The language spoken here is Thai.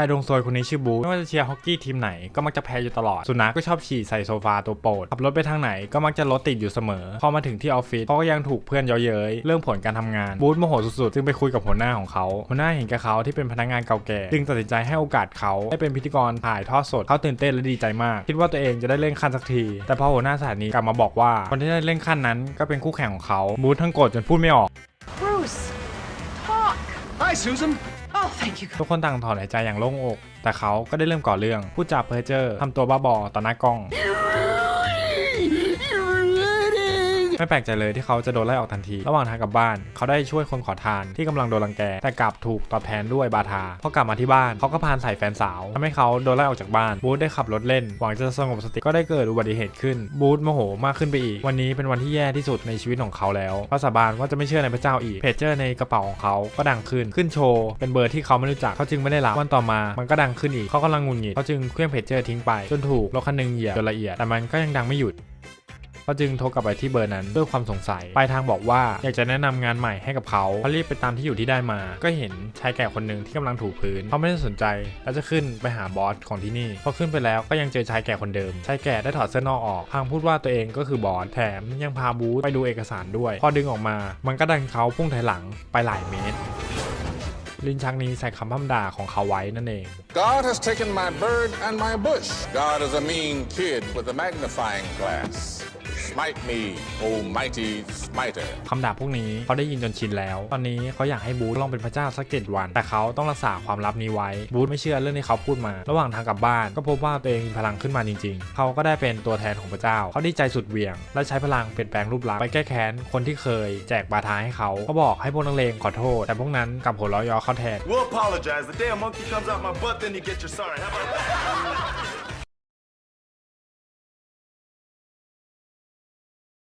ชายดวงซวยคนนี้ชื่อบูธไม่ว่าจะเชียร์ฮอกกี้ทีมไหนก็มักจะแพ้อยู่ตลอด สุนัขก็ชอบฉี่ใส่โซฟาตัวโปรดขับรถไปทางไหนก็มักจะรถติดอยู่เสมอ พอมาถึงที่ออฟฟิศเขาก็ยังถูกเพื่อนเย้ยเย้ยเรื่องผลการทำงานบูธโมโหสุดๆจึงไปคุยกับหัวหน้าของเขาหัวหน้าเห็นแก่เขาที่เป็นพนักงานเก่าแก่จึงตัดสินใจให้โอกาสเขาได้เป็นพิธีกรถ่ายทอดสดเขาตื่นเต้นและดีใจมาก คิดว่าตัวเองจะได้เล่นขั้นสักที แต่พอหัวหน้าสถานีกลับมาบอกว่าคนที่ได้เล่นขั้นนั้นก็เป็นคู่แข่งของเขาบูธทั้งโกรธจนพูดไม่ออก Bruce, talk. Hi, Susan. ทุกคนต่างถอนหายใจอย่างโล่งอก แต่เขาก็ได้เริ่มก่อเรื่อง พูดจาเพ้อเจ้อทำตัวบ้าบอต่อหน้ากล้อง ไม่แปลกใจเลยที่เขาจะโดนไล่ออกทันที ระหว่างทางกลับบ้าน เขาได้ช่วยคนขอทานที่กำลังโดนรังแก แต่กลับถูกตอบแทนด้วยบาทาพอกลับมาที่บ้านเขาก็พานใส่แฟนสาวทำให้เขาโดนไล่ออกจากบ้านบูธได้ขับรถเล่น หวังจะสงบสติก็ได้เกิดอุบัติเหตุขึ้นบูธโมโหมากขึ้นไปอีก วันนี้เป็นวันที่แย่ที่สุดในชีวิตของเขาแล้วเขาสาบานว่าจะไม่เชื่อในพระเจ้าอีกเพจเจอร์ในกระเป๋าของเขาก็ดังขึ้นขึ้นโชว์เป็นเบอร์ที่เขาไม่รู้จักเขาจึงไม่ได้รับวันต่อมามันก็ดังขึ้นอีกเขากำลังงุนงิดเขาจึงเคลื่อนเพจเจอร์ทิ้งไปจนถูกรถคันนึงเหยียบจนละเอียดแต่มันก็ยังดังไม่หยุด เขาจึงโทรกลับไปที่เบอร์นั้นด้วยความสงสัยปลายทางบอกว่าอยากจะแนะนำงานใหม่ให้กับเขาเขารีบไปตามที่อยู่ที่ได้มา ก็เห็นชายแก่คนหนึ่งที่กำลังถูพื้นเขาไม่ได้สนใจแล้วจะขึ้นไปหาบอสของที่นี่พอขึ้นไปแล้วก็ยังเจอชายแก่คนเดิมชายแก่ได้ถอดเสื้อนอกออกพางพูดว่าตัวเองก็คือบอสแถมยังพาบูธไปดูเอกสารด้วย พอดึงออกมา มันก็ดันเขาพุ่งถอยหลังไปหลายเมตรลิ้นชักนี้ใส่คำพั่มด่าของเขาไว้นั่นเอง God has taken my bird and my bush. God is a mean kid with a magnifying glass. Smite me, almighty smiter. คำด่าพวกนี้เขาได้ยินจนชินแล้ว ตอนนี้เขาอยากให้บูธลองเป็นพระเจ้าสักเจ็ดวัน แต่เขาต้องรักษาความลับนี้ไว้ บูธไม่เชื่อเรื่องที่เขาพูดมา ระหว่างทางกลับบ้านก็พบว่าตัวเองมีพลังขึ้นมาจริง ๆ เขาก็ได้เป็นตัวแทนของพระเจ้า เขาดีใจสุดเหวี่ยง และใช้พลังเปลี่ยนแปลงรูปลักษณ์ไปแก้แค้นคนที่เคยแจกบาทาให้เขาเขาบอกให้พวกนักเลงขอโทษ แต่พวกนั้นกลับหัวเราะเยอเขาแทน We'll apologize. The damn monkey comes out my butt, then you get your sorry. How about that?